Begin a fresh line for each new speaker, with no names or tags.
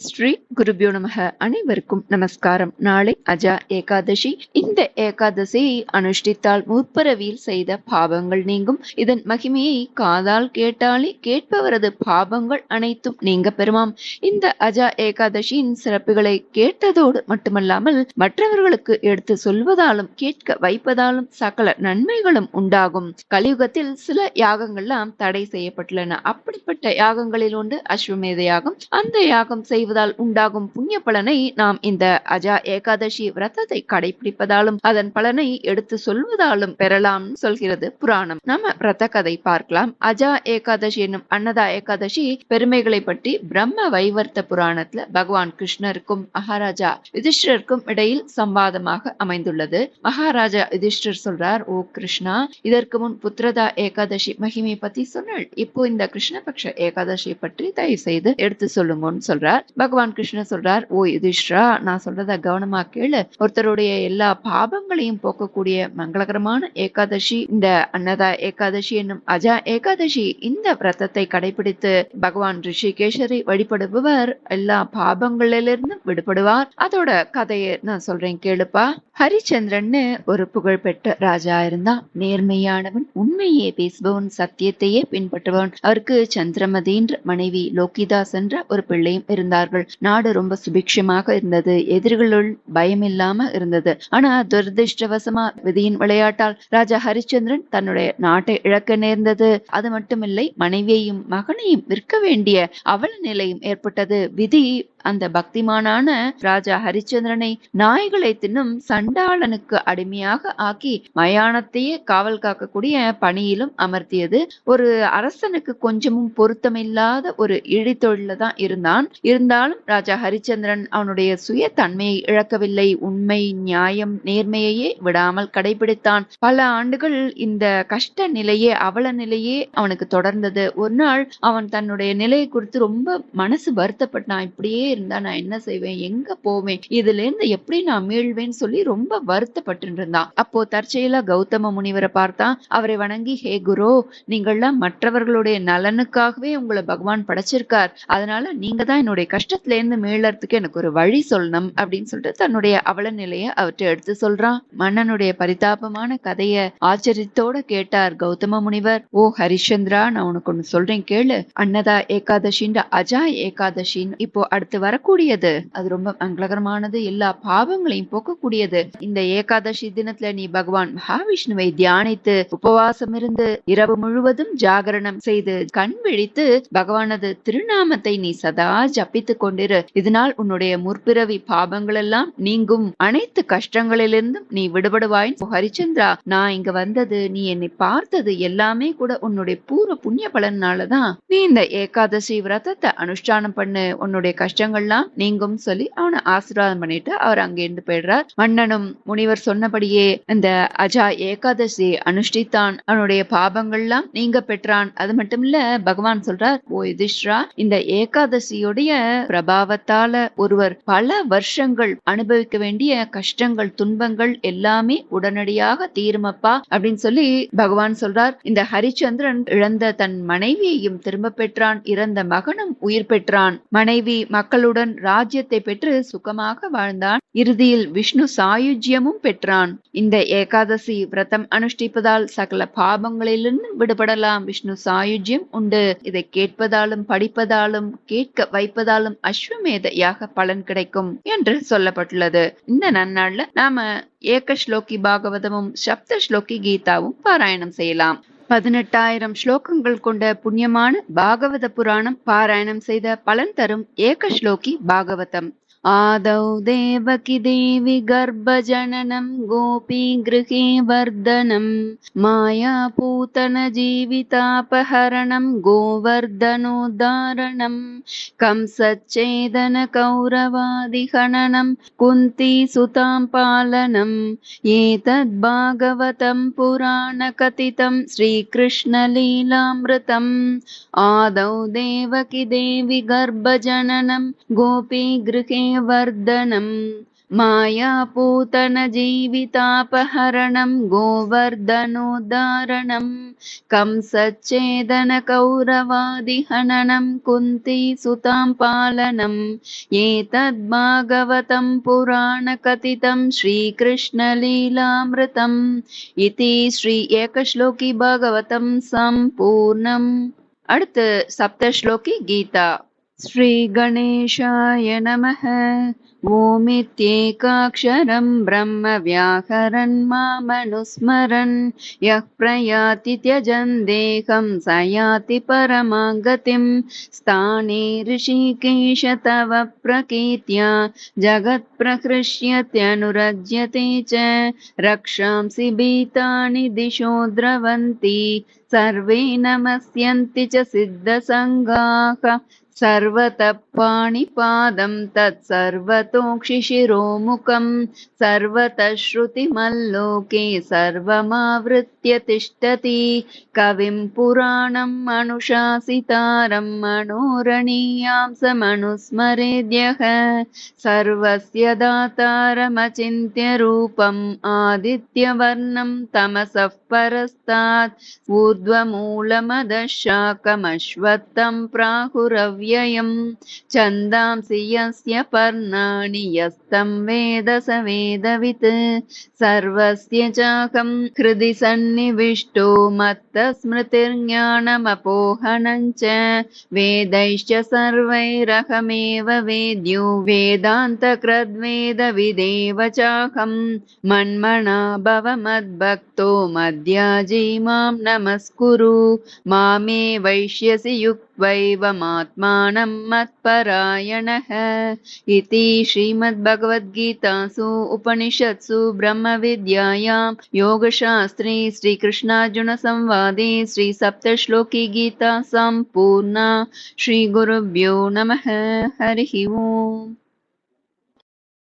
ஸ்ரீ குருபியோ நமக. அனைவருக்கும் நமஸ்காரம். நாளை அஜா ஏகாதசி. இந்த ஏகாதசியை அனுஷ்டித்தால் முற்பரவியில் செய்த பாவங்கள் நீங்கும். இதன் மகிமையை காதால் கேட்டாலே கேட்பவரது பாவங்கள் அனைத்தும் நீங்க பெறுமாம். இந்த அஜா ஏகாதசியின் சிறப்புகளை கேட்டதோடு மட்டுமல்லாமல் மற்றவர்களுக்கு எடுத்து சொல்வதாலும் கேட்க வைப்பதாலும் சகல நன்மைகளும் உண்டாகும். கலியுகத்தில் சில யாகங்கள்லாம் தடை செய்யப்பட்டுள்ளன. அப்படிப்பட்ட யாகங்களில் ஒன்று அஸ்வமேத யாகம். அந்த யாகம் செய்வதால் உண்டாகும் புண்ணிய பலனை நாம் இந்த அஜா ஏகாதசி விரதத்தை கடைபிடிப்பதாலும் அதன் பலனை எடுத்து சொல்வதாலும் பெறலாம் சொல்கிறது புராணம். நம்ம விரத கதை பார்க்கலாம். அஜா ஏகாதசி என்னும் அன்னதா ஏகாதசி பெருமைகளை பற்றி பிரம்ம வைவர்த்த புராணத்துல பகவான் கிருஷ்ணருக்கும் மகாராஜா யுதிஷ்டருக்கும் இடையில் சம்வாதமாக அமைந்துள்ளது. மகாராஜா யுதிஷ்டர் சொல்றார் ஓ கிருஷ்ணா இதற்கு முன் புத்திரதா ஏகாதசி மகிமை பத்தி சொன்னாள். இப்போ இந்த கிருஷ்ணபக்ஷ ஏகாதசி பற்றி தயவு செய்து எடுத்து சொல்லுங்கன்னு சொல்றார். பகவான் கிருஷ்ணர் சொல்றார் ஓ யுதிஷ்ரா நான் சொல்றத கவனமா கேளு. ஒருத்தருடைய எல்லா பாபங்களையும் போக்கக்கூடிய மங்களகரமான ஏகாதசி இந்த அன்னதா ஏகாதசி என்னும் அஜா ஏகாதசி இந்த விரதத்தை கடைபிடித்து பகவான் ரிஷிகேஷரை வழிபடுபவர் எல்லா பாபங்களிலிருந்தும் விடுபடுவார். அதோட கதையை நான் சொல்றேன் கேளுப்பா. ஹரிச்சந்திரன்னு ஒரு புகழ்பெற்ற ராஜா இருந்தான். நேர்மையானவன் உண்மையே பேசுபவன் சத்தியத்தையே பின்பற்றுபவன். அவருக்கு சந்திரமதின்ற மனைவி லோகிதாஸ் என்ற ஒரு பிள்ளையும் இருந்தார்கள். நாடு ரொம்ப சுபிக்ஷமாக இருந்தது. எதிரிகளுள் பயம் இல்லாம இருந்தது. ஆனா துரதிருஷ்டவசமா விதியின் விளையாட்டால் ராஜா ஹரிச்சந்திரன் தன்னுடைய நாட்டை இழக்க நேர்ந்தது. அது மட்டுமில்லை மனைவியையும் மகனையும் விற்க வேண்டிய அவல நிலையும் ஏற்பட்டது. விதி அந்த பக்திமானான ராஜா ஹரிச்சந்திரனை நாய்களை தின்னும் சண்டாளனுக்கு அடிமையாக ஆக்கி மயானத்தையே காவல் காக்கக்கூடிய பணியிலும் அமர்த்தியது. ஒரு அரசனுக்கு கொஞ்சமும் பொருத்தமில்லாத ஒரு இழித்தொழில தான் இருந்தான். இருந்தாலும் ராஜா ஹரிச்சந்திரன் அவனுடைய சுய தன்மையை இழக்கவில்லை. உண்மை நியாயம் நேர்மையையே விடாமல் கடைபிடித்தான். பல ஆண்டுகள் இந்த கஷ்ட நிலையே அவல நிலையே அவனுக்கு தொடர்ந்தது. ஒரு நாள் அவன் தன்னுடைய நிலையை குறித்து ரொம்ப மனசு வருத்தப்பட்டான். இப்படியே இருந்தா நான் என்ன செய்வேன்? எங்க போவேன்? இதுல இருந்து எப்படி நான் மீள்வேன்னு சொல்லி ரொம்ப வருத்தப்பட்டு இருந்தான் அப்போ தற்செயலா கௌதம முனிவரை பார்த்தான். அவரை வணங்கி ஹே குரு நீங்கள்லாம் மற்றவர்களுடைய நலனுக்காகவே உங்களை பகவான் படைச்சிருக்கார். அதனால நீங்க தான் என்னுடைய கஷ்டத்துல இருந்து மீளறதுக்கு எனக்கு ஒரு வழி சொல்லணும். அப்படின்னு சொல்லிட்டு தன்னுடைய அவல நிலையை அவற்றை எடுத்து சொல்றான். மன்னனுடைய பரிதாபமான கதைய ஆச்சரியத்தோட கேட்டார் கௌதம முனிவர். ஓ ஹரிச்சந்திரா நான் உனக்கு ஒன்னு சொல்றேன் கேளு. அன்னதா ஏகாதசின்ற அஜா ஏகாதசின்னு இப்போ அடுத்து வரக்கூடியது. அது ரொம்ப மங்களகரமானது. எல்லா பாவங்களையும் போக்கக்கூடியது. இந்த ஏகாதசி தினத்துல நீ பகவான் மகாவிஷ்ணுவை தியானித்து உபவாசம் இருந்து இரவு முழுவதும் ஜாகரணம் செய்து கண் விழித்து பகவானது திருநாமத்தை நீ சதா ஜபித்து கொண்டிரு. இதனால் உன்னுடைய முற்பிறவி பாபங்கள் எல்லாம் நீங்கும். அனைத்து கஷ்டங்களிலிருந்தும் நீ விடுபடுவாய். ஹரிச்சந்திரா நான் இங்க வந்தது நீ என்னை பார்த்தது எல்லாமே கூட உன்னுடைய பூர்வ புண்ணிய பலனாலதான். நீ இந்த ஏகாதசி விரதத்தை அனுஷ்டானம் பண்ணு. உன்னுடைய துயரங்கள்லாம் நீங்கும் சொல்லி அவனை ஆசீர்வாதம் பண்ணிட்டு அவர் அங்கிருந்து போயிடுறார். மன்னனும் முனிவர் சொன்னபடியே இந்த அஜா ஏகாதசி அனுஷ்டித்தான். அவனுடைய பாபங்கள்லாம் நீங்க பெற்றான். அது மட்டும் இல்ல பகவான் சொல்றார் ஓ யுதிஷ்ரா இந்த ஏகாதசியுடைய பிரபாவத்தால ஒருவர் பல வருஷங்கள் அனுபவிக்க வேண்டிய கஷ்டங்கள் துன்பங்கள் எல்லாமே உடனடியாக தீருமப்பா? அப்படின்னு சொல்லி பகவான் சொல்றார். இந்த ஹரிச்சந்திரன் இழந்த தன் மனைவியையும் திரும்ப பெற்றான். இறந்த மகனும் உயிர் பெற்றான். மனைவி மக்கள் மக்களுடன் ராஜ்யத்தை பெற்று சுகமாக வாழ்ந்தான். இறுதியில் விஷ்ணு சாயுஜ்யமும் பெற்றான். இந்த ஏகாதசி விரதம் அனுஷ்டிப்பதால் சகல பாபங்களிலிருந்து விடுபடலாம். விஷ்ணு சாயுஜ்யம் உண்டு. இதை கேட்பதாலும் படிப்பதாலும் கேட்க வைப்பதாலும் அஸ்வமேத யாக பலன் கிடைக்கும் என்று சொல்லப்பட்டுள்ளது. இந்த நன்னாள்ல நாம ஏக ஸ்லோகி பாகவதமும் சப்த ஸ்லோகி கீதாவும் பாராயணம் செய்யலாம். பதினெட்டாயிரம் ஸ்லோகங்கள் கொண்ட புண்ணியமான பாகவத புராணம் பாராயணம் செய்த பலன் தரும் ஏக ஸ்லோகி பாகவதம். आदौ देवकि देवि गर्भजनम् गोपी गृहे वर्धनम् मायापूतन जीवितापहरणं गोवर्धनोद्धारणम् कंसच्चेदन कौरवादिखनम् कुन्तीसुतां पालनम् एतद्भागवतं पुराणकथितं श्रीकृष्णलीलामृतम् आदौ देवकि देवि गर्भजनम् गोपीगृहे वर्धनम् मायापूतनजीवितापहरणं गोवर्धनोद्धारणं कंसच्छेदनकौरवादिहननं कुन्तीसुतां पालनम् एतद्भागवतं पुराणकथितं श्रीकृष्णलीलामृतम् इति ஸ்ரீ ஏகஸ்லோகி பாகவதம் சம்பூர்ணம் அடுத்து சப்தஸ்லோகி கீதா श्रीगणेशाय नमः। ओमित्येकाक्षरं ब्रह्म व्याकरन् मामनुस्मरन्। यः प्रयाति त्यजन् देहं स याति परमागतिं। स्थाने ऋषिकेश तव प्रकीर्त्या। जगत्प्रकृष्यत्यनुरज्यते च। रक्षांसि भीतानि दिशो द्रवन्ति। सर्वे नमस्यन्ति च सिद्धसङ्गाः। सर्वतः पाणिपादं तत्सर्वतोक्षिशिरोमुखं सर्वतः श्रुतिमल्लोके सर्वमावृत्य तिष्ठति। कविं पुराणम् अनुशासितारं मनोरणीयां समनुस्मरेद्यः। सर्वस्य दातारमचिन्त्य रूपम् आदित्यवर्णं तमसः परस्तात्। ऊर्ध्वमूलमदशाकमश्वत्थं प्राहुरव्ययम् छन्दांसि यस्य पर्णानि यस्तं वेद स वेदवित् सर्वस्य चाकं हृदि सन्निविष्टो मत्तस्मृतिर्ज्ञानमपोहनं च वेदैश्च सर्वैरहमेव वेद्यो वेदान्तकृद्वेदविदेव चाहं मन्मना भव मद्भक्तो मद्याजी मां नमस्कुरु मामे वैश्यसि युक्त्वैवमात्मानं मत्परायणः इति श्रीमद्भगवद्गीतासु उपनिषत्सु ब्रह्मविद्यायां योगशास्त्रे श्रीकृष्णार्जुनसंवादे श्रीसप्तश्लोकी गीता सम्पूर्णा श्रीगुरुभ्यो नमः। हरिः ओम्।